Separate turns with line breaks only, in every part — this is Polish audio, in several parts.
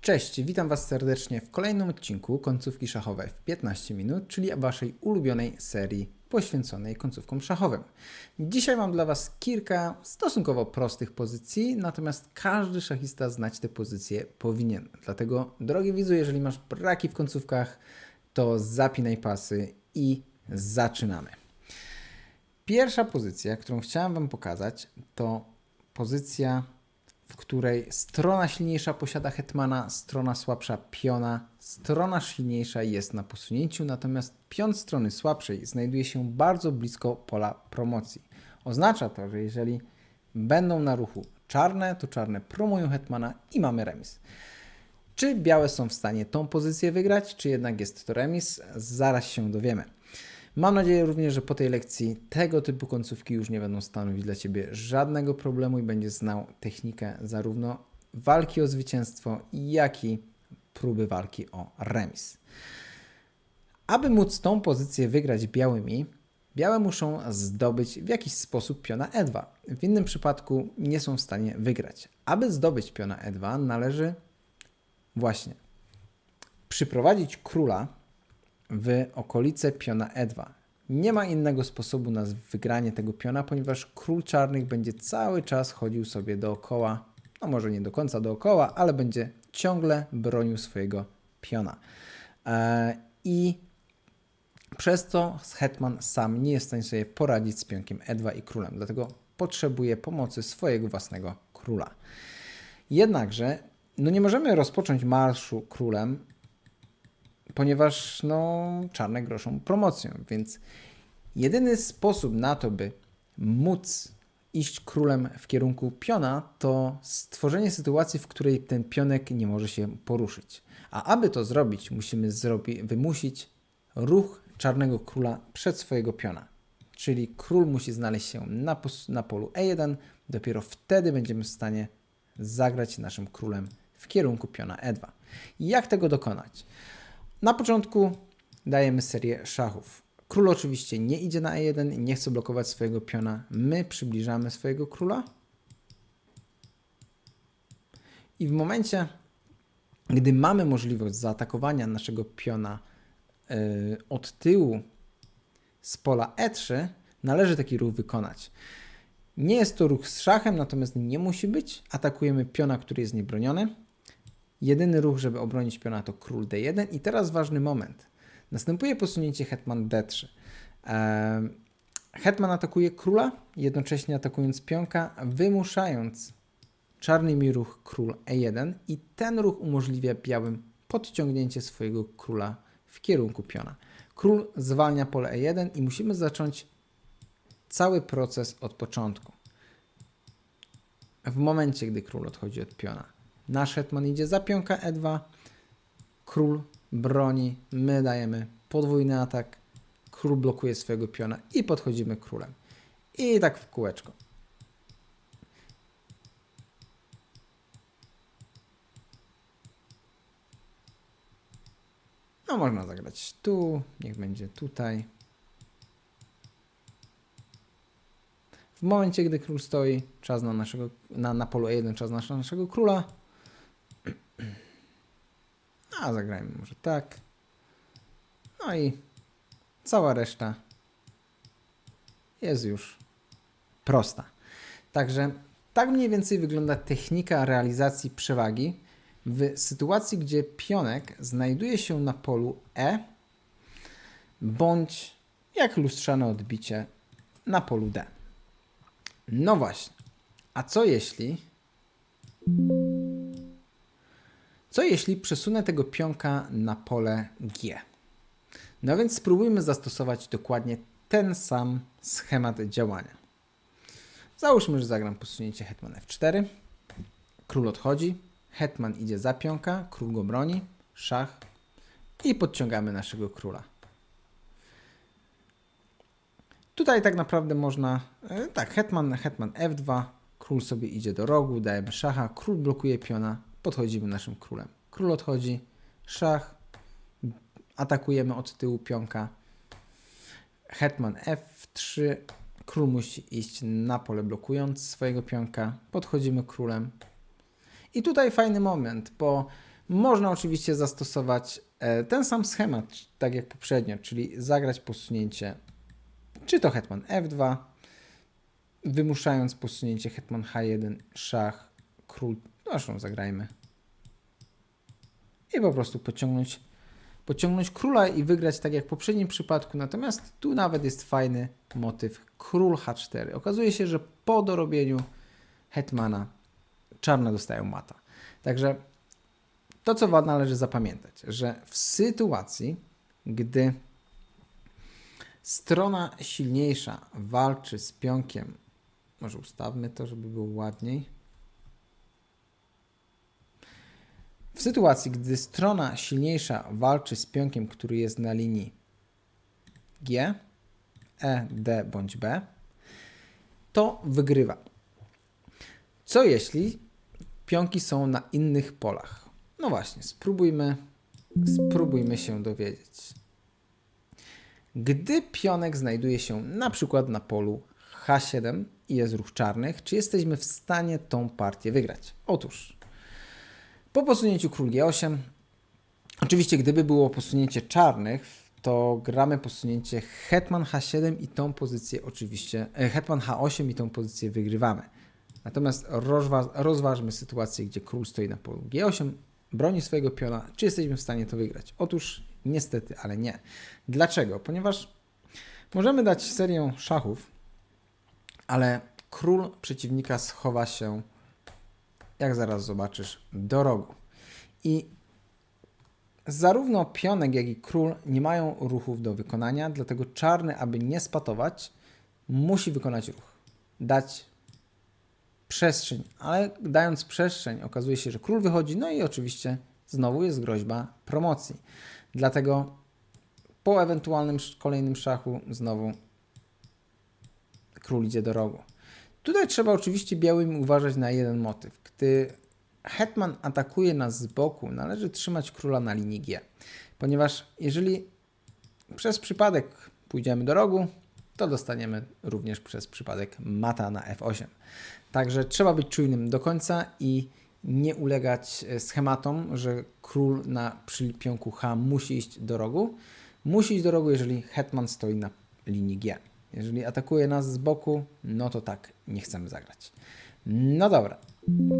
Cześć, witam Was serdecznie w kolejnym odcinku końcówki szachowe w 15 minut, czyli Waszej ulubionej serii poświęconej końcówkom szachowym. Dzisiaj mam dla Was kilka stosunkowo prostych pozycji, natomiast każdy szachista znać te pozycje powinien. Dlatego, drogi widzu, jeżeli masz braki w końcówkach, to zapinaj pasy i zaczynamy. Pierwsza pozycja, którą chciałem Wam pokazać, to pozycja której strona silniejsza posiada hetmana, strona słabsza piona. Strona silniejsza jest na posunięciu, natomiast pion strony słabszej znajduje się bardzo blisko pola promocji. Oznacza to, że jeżeli będą na ruchu czarne, to czarne promują hetmana i mamy remis. Czy białe są w stanie tą pozycję wygrać, czy jednak jest to remis? Zaraz się dowiemy. Mam nadzieję również, że po tej lekcji tego typu końcówki już nie będą stanowić dla Ciebie żadnego problemu i będziesz znał technikę zarówno walki o zwycięstwo, jak i próby walki o remis. Aby móc tą pozycję wygrać białymi, białe muszą zdobyć w jakiś sposób piona E2. W innym przypadku nie są w stanie wygrać. Aby zdobyć piona E2 należy właśnie przyprowadzić króla w okolice piona E2. Nie ma innego sposobu na wygranie tego piona, ponieważ król czarnych będzie cały czas chodził sobie dookoła, no może nie do końca dookoła, ale będzie ciągle bronił swojego piona. E, I przez to hetman sam nie jest w stanie sobie poradzić z pionkiem E2 i królem, dlatego potrzebuje pomocy swojego własnego króla. Jednakże no nie możemy rozpocząć marszu królem, ponieważ no, czarne groszą promocją, więc jedyny sposób na to, by móc iść królem w kierunku piona, to stworzenie sytuacji, w której ten pionek nie może się poruszyć. A aby to zrobić, musimy zrobi wymusić ruch czarnego króla przed swojego piona. Czyli król musi znaleźć się na, na polu E1, dopiero wtedy będziemy w stanie zagrać naszym królem w kierunku piona E2. I jak tego dokonać? Na początku dajemy serię szachów. Król oczywiście nie idzie na E1 i nie chce blokować swojego piona. My przybliżamy swojego króla. I w momencie, gdy mamy możliwość zaatakowania naszego piona yy, od tyłu z pola E3, należy taki ruch wykonać. Nie jest to ruch z szachem, natomiast nie musi być. Atakujemy piona, który jest niebroniony. Jedyny ruch, żeby obronić piona to król d1 i teraz ważny moment. Następuje posunięcie hetman d3. Hetman atakuje króla, jednocześnie atakując pionka, wymuszając czarnymi ruch król e1 i ten ruch umożliwia białym podciągnięcie swojego króla w kierunku piona. Król zwalnia pole e1 i musimy zacząć cały proces od początku. W momencie, gdy król odchodzi od piona, Nasz hetman idzie za pionka e2. Król broni. My dajemy podwójny atak. Król blokuje swojego piona i podchodzimy królem. I tak w kółeczko. No można zagrać tu, niech będzie tutaj. W momencie, gdy król stoi, czas na, naszego, na, na polu E1, czas na naszego króla. A zagrajmy może tak. No i cała reszta jest już prosta. Także tak mniej więcej wygląda technika realizacji przewagi w sytuacji, gdzie pionek znajduje się na polu E bądź jak lustrzane odbicie na polu D. No właśnie. A co jeśli co jeśli przesunę tego pionka na pole G? No więc spróbujmy zastosować dokładnie ten sam schemat działania. Załóżmy, że zagram posunięcie hetman f4. Król odchodzi, hetman idzie za pionka, król go broni, szach i podciągamy naszego króla. Tutaj tak naprawdę można, e, tak, hetman, hetman f2, król sobie idzie do rogu, dajemy szacha, król blokuje piona, podchodzimy naszym królem. Król odchodzi, szach, atakujemy od tyłu pionka. Hetman f3, król musi iść na pole blokując swojego pionka. Podchodzimy królem. I tutaj fajny moment, bo Można oczywiście zastosować e, ten sam schemat, tak jak poprzednio, czyli zagrać posunięcie, czy to hetman f2, wymuszając posunięcie hetman h1, szach, król, zresztą zagrajmy. I po prostu pociągnąć, pociągnąć króla i wygrać tak jak w poprzednim przypadku. Natomiast tu nawet jest fajny motyw król h4. Okazuje się, że po dorobieniu hetmana czarne dostają mata. Także to, co wam należy zapamiętać, że w sytuacji, gdy strona silniejsza walczy z pionkiem, może ustawmy to, żeby było ładniej. W sytuacji, gdy strona silniejsza walczy z pionkiem, który jest na linii G, E, D bądź B, to wygrywa. Co jeśli pionki są na innych polach? No właśnie, spróbujmy, spróbujmy się dowiedzieć. Gdy pionek znajduje się na przykład na polu H7 i jest ruch czarnych, czy jesteśmy w stanie tą partię wygrać? Otóż po posunięciu król G8, oczywiście gdyby było posunięcie czarnych, to gramy posunięcie hetman H7 i tą pozycję oczywiście, e, hetman H8 i tą pozycję wygrywamy. Natomiast rozwa rozważmy sytuację, gdzie król stoi na polu G8, broni swojego piona, czy jesteśmy w stanie to wygrać? Otóż niestety, ale nie. Dlaczego? Ponieważ możemy dać serię szachów, ale król przeciwnika schowa się, jak zaraz zobaczysz, do rogu. I zarówno pionek, jak i król nie mają ruchów do wykonania, dlatego czarny, aby nie spatować, musi wykonać ruch. Dać przestrzeń, ale dając przestrzeń, okazuje się, że król wychodzi, no i oczywiście znowu jest groźba promocji. Dlatego po ewentualnym kolejnym szachu znowu król idzie do rogu. Tutaj trzeba oczywiście białym uważać na jeden motyw. Gdy hetman atakuje nas z boku, należy trzymać króla na linii G, ponieważ jeżeli przez przypadek pójdziemy do rogu, to dostaniemy również przez przypadek mata na F8. Także trzeba być czujnym do końca i nie ulegać e, schematom, że król na pionku H musi iść do rogu. Musi iść do rogu, jeżeli hetman stoi na linii G. Jeżeli atakuje nas z boku, no to tak, nie chcemy zagrać. No dobra,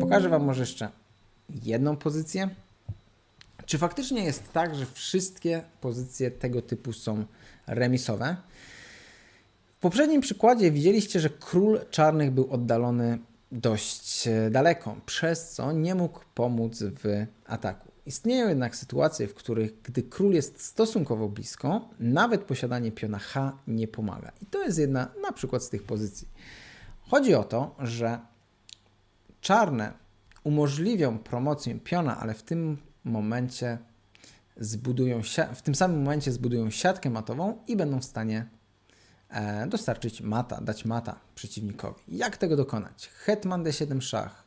pokażę Wam może jeszcze jedną pozycję. Czy faktycznie jest tak, że wszystkie pozycje tego typu są remisowe? W poprzednim przykładzie widzieliście, że król czarnych był oddalony dość e, daleko, przez co nie mógł pomóc w ataku. Istnieją jednak sytuacje, w których gdy król jest stosunkowo blisko, nawet posiadanie piona H nie pomaga. I to jest jedna na przykład z tych pozycji. Chodzi o to, że czarne umożliwią promocję piona, ale w tym momencie zbudują w tym samym momencie zbudują siatkę matową i będą w stanie E, dostarczyć mata, dać mata przeciwnikowi. Jak tego dokonać? Hetman d7 szach.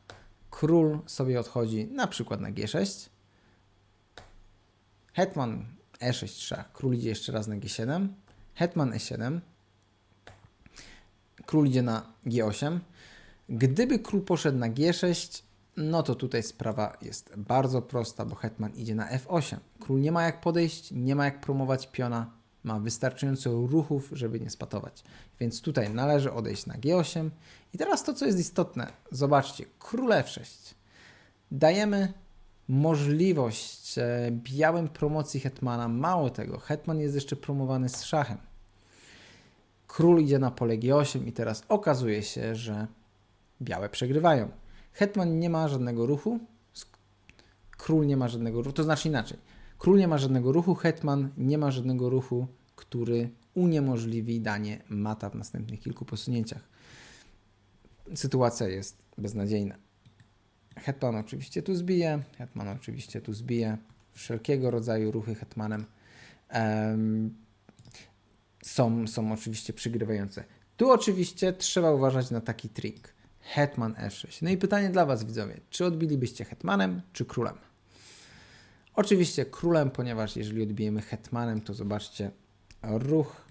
Król sobie odchodzi na przykład na g6. Hetman e6 szach. Król idzie jeszcze raz na g7. Hetman e7. Król idzie na g8. Gdyby król poszedł na g6, no to tutaj sprawa jest bardzo prosta, bo hetman idzie na f8. Król nie ma jak podejść, nie ma jak promować piona, ma wystarczająco ruchów, żeby nie spatować. Więc tutaj należy odejść na G8. I teraz to, co jest istotne, zobaczcie, król F6. Dajemy możliwość e, białym promocji hetmana. Mało tego, hetman jest jeszcze promowany z szachem. Król idzie na pole G8 i teraz okazuje się, że białe przegrywają. Hetman nie ma żadnego ruchu, król nie ma żadnego ruchu, to znaczy inaczej. Król nie ma żadnego ruchu, hetman nie ma żadnego ruchu, który uniemożliwi danie mata w następnych kilku posunięciach. Sytuacja jest beznadziejna. Hetman oczywiście tu zbije, hetman oczywiście tu zbije. Wszelkiego rodzaju ruchy hetmanem um, są, są oczywiście przygrywające. Tu oczywiście trzeba uważać na taki trik. Hetman F6. No i pytanie dla Was, widzowie. Czy odbilibyście hetmanem, czy królem? Oczywiście królem, ponieważ jeżeli odbijemy hetmanem, to zobaczcie, ruch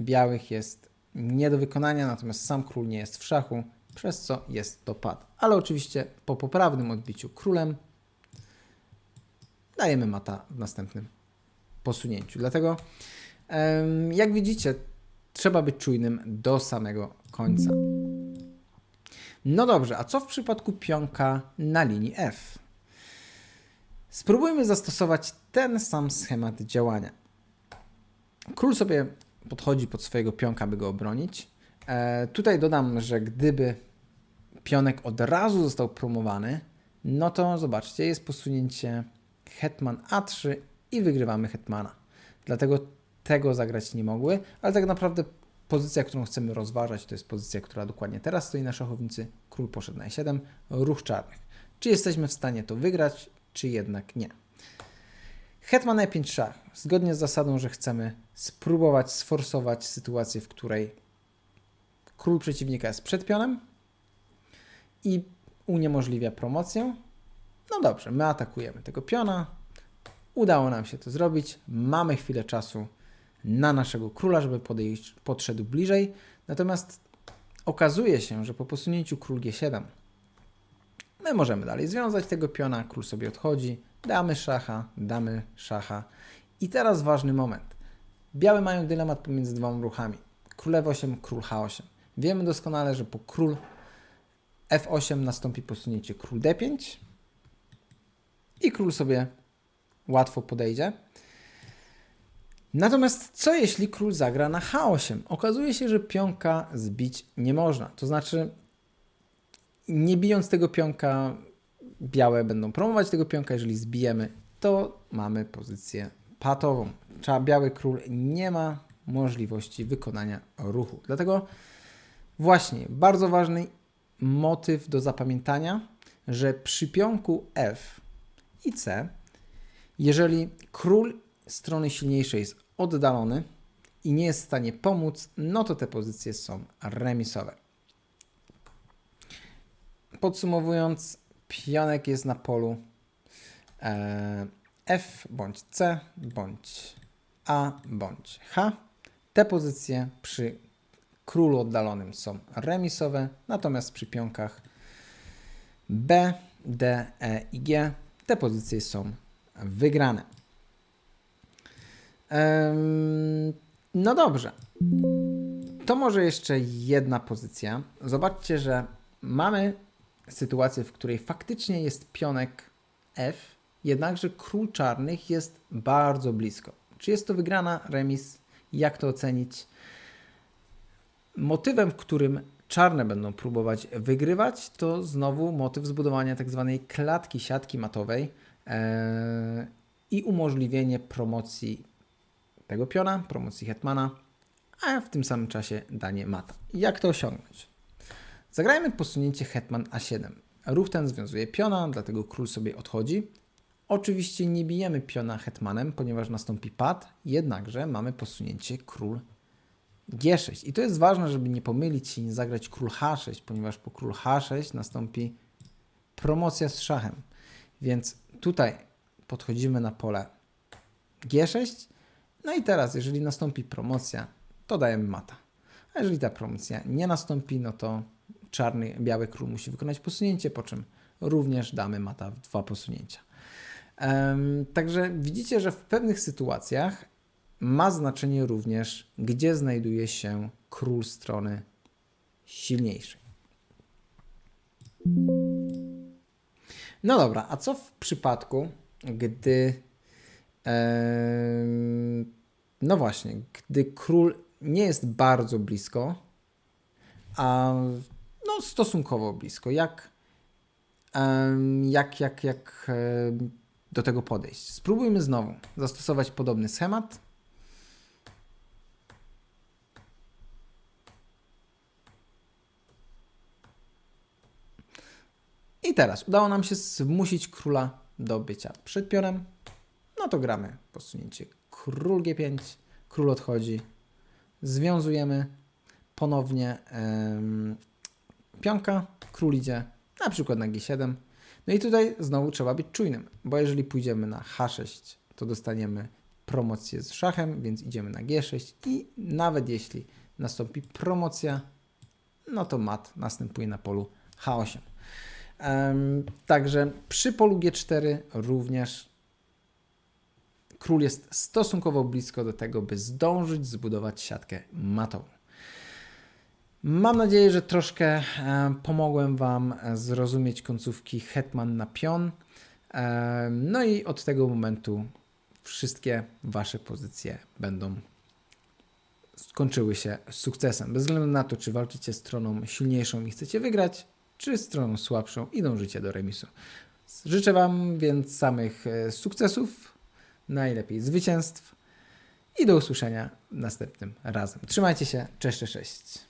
białych jest nie do wykonania, natomiast sam król nie jest w szachu, przez co jest to pad. Ale oczywiście po poprawnym odbiciu królem dajemy mata w następnym posunięciu. Dlatego, jak widzicie, trzeba być czujnym do samego końca. No dobrze, a co w przypadku pionka na linii F? Spróbujmy zastosować ten sam schemat działania. Król sobie podchodzi pod swojego pionka, by go obronić. E, tutaj dodam, że gdyby pionek od razu został promowany, no to zobaczcie, jest posunięcie hetman A3 i wygrywamy hetmana. Dlatego tego zagrać nie mogły, ale tak naprawdę pozycja, którą chcemy rozważać, to jest pozycja, która dokładnie teraz stoi na szachownicy. Król poszedł na E7, ruch czarnych. Czy jesteśmy w stanie to wygrać, czy jednak nie? Hetman E5 szach. Zgodnie z zasadą, że chcemy spróbować sforsować sytuację, w której król przeciwnika jest przed pionem i uniemożliwia promocję. No dobrze, my atakujemy tego piona. Udało nam się to zrobić. Mamy chwilę czasu na naszego króla, żeby podejść, podszedł bliżej. Natomiast okazuje się, że po posunięciu król G7 my możemy dalej związać tego piona, król sobie odchodzi, damy szacha, damy szacha. I teraz ważny moment. Białe mają dylemat pomiędzy dwoma ruchami. Król F8, król H8. Wiemy doskonale, że po król F8 nastąpi posunięcie król D5 i król sobie łatwo podejdzie. Natomiast co jeśli król zagra na H8? Okazuje się, że pionka zbić nie można. To znaczy, nie bijąc tego pionka, białe będą promować tego pionka. Jeżeli zbijemy, to mamy pozycję patową. Biały król nie ma możliwości wykonania ruchu. Dlatego właśnie bardzo ważny motyw do zapamiętania, że przy pionku F i C, jeżeli król strony silniejszej jest oddalony i nie jest w stanie pomóc, no to te pozycje są remisowe. Podsumowując, pionek jest na polu e, F bądź C bądź A bądź H. Te pozycje przy królu oddalonym są remisowe, natomiast przy pionkach B, D, E i G te pozycje są wygrane. Ehm, no dobrze. To może jeszcze jedna pozycja. Zobaczcie, że mamy sytuację, w której faktycznie jest pionek F, jednakże król czarnych jest bardzo blisko. Czy jest to wygrana, remis? Jak to ocenić? Motywem, w którym czarne będą próbować wygrywać, to znowu motyw zbudowania tak zwanej klatki siatki matowej e, i umożliwienie promocji tego piona, promocji hetmana, a w tym samym czasie danie mata. Jak to osiągnąć? Zagrajmy posunięcie hetman a7. Ruch ten związuje piona, dlatego król sobie odchodzi. Oczywiście nie bijemy piona hetmanem, ponieważ nastąpi pad, jednakże mamy posunięcie król G6. I to jest ważne, żeby nie pomylić się i nie zagrać król H6, ponieważ po król H6 nastąpi promocja z szachem. Więc tutaj podchodzimy na pole G6. No i teraz, jeżeli nastąpi promocja, to dajemy mata. A jeżeli ta promocja nie nastąpi, no to czarny, biały król musi wykonać posunięcie, po czym również damy mata w dwa posunięcia. Um, także widzicie, że w pewnych sytuacjach ma znaczenie również, gdzie znajduje się król strony silniejszej. No dobra, a co w przypadku, gdy. no właśnie, gdy król nie jest bardzo blisko, a no stosunkowo blisko. Jak, jak, jak, jak do tego podejść? Spróbujmy znowu zastosować podobny schemat. Teraz udało nam się zmusić króla do bycia przed pionem. No to gramy posunięcie król G5, król odchodzi, związujemy ponownie ym, pionka, król idzie na przykład na G7. No i tutaj znowu trzeba być czujnym, bo jeżeli pójdziemy na H6, to dostaniemy promocję z szachem, więc idziemy na G6 i nawet jeśli nastąpi promocja, no to mat następuje na polu H8. Także przy polu G4 również król jest stosunkowo blisko do tego, by zdążyć zbudować siatkę matową. Mam nadzieję, że troszkę pomogłem Wam e, zrozumieć końcówki hetman na pion. No i od tego momentu wszystkie Wasze pozycje będą skończyły się sukcesem. Bez względu na to, czy walczycie stroną silniejszą i chcecie wygrać, czy stroną słabszą i dążycie do remisu. Życzę Wam więc samych e, sukcesów, najlepiej zwycięstw i do usłyszenia następnym razem. Trzymajcie się, cześć, cześć, cześć.